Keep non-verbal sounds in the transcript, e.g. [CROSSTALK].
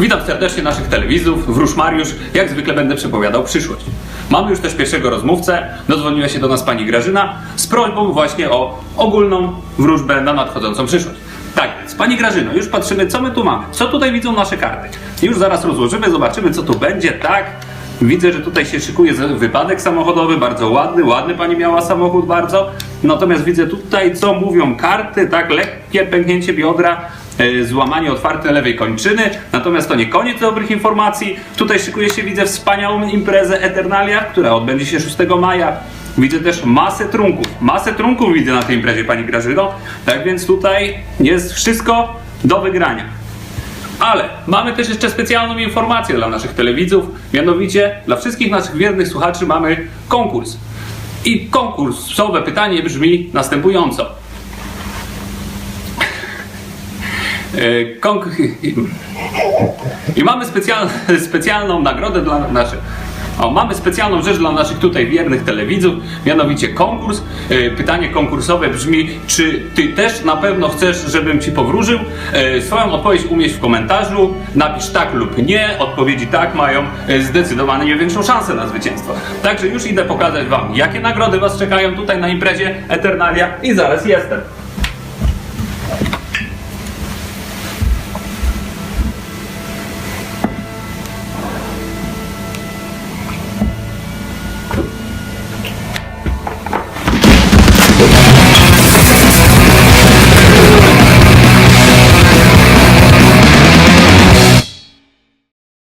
Witam serdecznie naszych telewizów. Wróż Mariusz. Jak zwykle będę przepowiadał przyszłość. Mamy już też pierwszego rozmówcę. Dodzwoniła się do nas pani Grażyna z prośbą właśnie o ogólną wróżbę na nadchodzącą przyszłość. Tak więc, pani Grażyno, już patrzymy, co my tu mamy. Co tutaj widzą nasze karty. Już zaraz rozłożymy, zobaczymy, co tu będzie. Tak, widzę, że tutaj się szykuje wypadek samochodowy, bardzo ładny, ładny pani miała samochód bardzo. Natomiast widzę tutaj, co mówią karty, tak, lekkie pęknięcie biodra, e, złamanie otwarte lewej kończyny. Natomiast to nie koniec dobrych informacji. Tutaj szykuje się, widzę, wspaniałą imprezę Eternalia, która odbędzie się 6 maja. Widzę też masę trunków. Masę trunków widzę na tej imprezie, pani Grażyno. Tak więc tutaj jest wszystko do wygrania. Ale mamy też jeszcze specjalną informację dla naszych telewidzów. Mianowicie dla wszystkich naszych wiernych słuchaczy mamy konkurs. I konkursowe pytanie brzmi następująco. E, Konk- [LAUGHS] I mamy specjal, [LAUGHS] specjalną nagrodę dla naszych. O, mamy specjalną rzecz dla naszych tutaj wiernych telewidzów, mianowicie konkurs. E, Pytanie konkursowe brzmi, czy ty też na pewno chcesz, żebym ci powróżył? E, Swoją odpowiedź umieść w komentarzu, napisz tak lub nie. Odpowiedzi tak mają e, zdecydowanie większą szansę na zwycięstwo. Także już idę pokazać wam, jakie nagrody was czekają tutaj na imprezie Eternalia i zaraz jestem.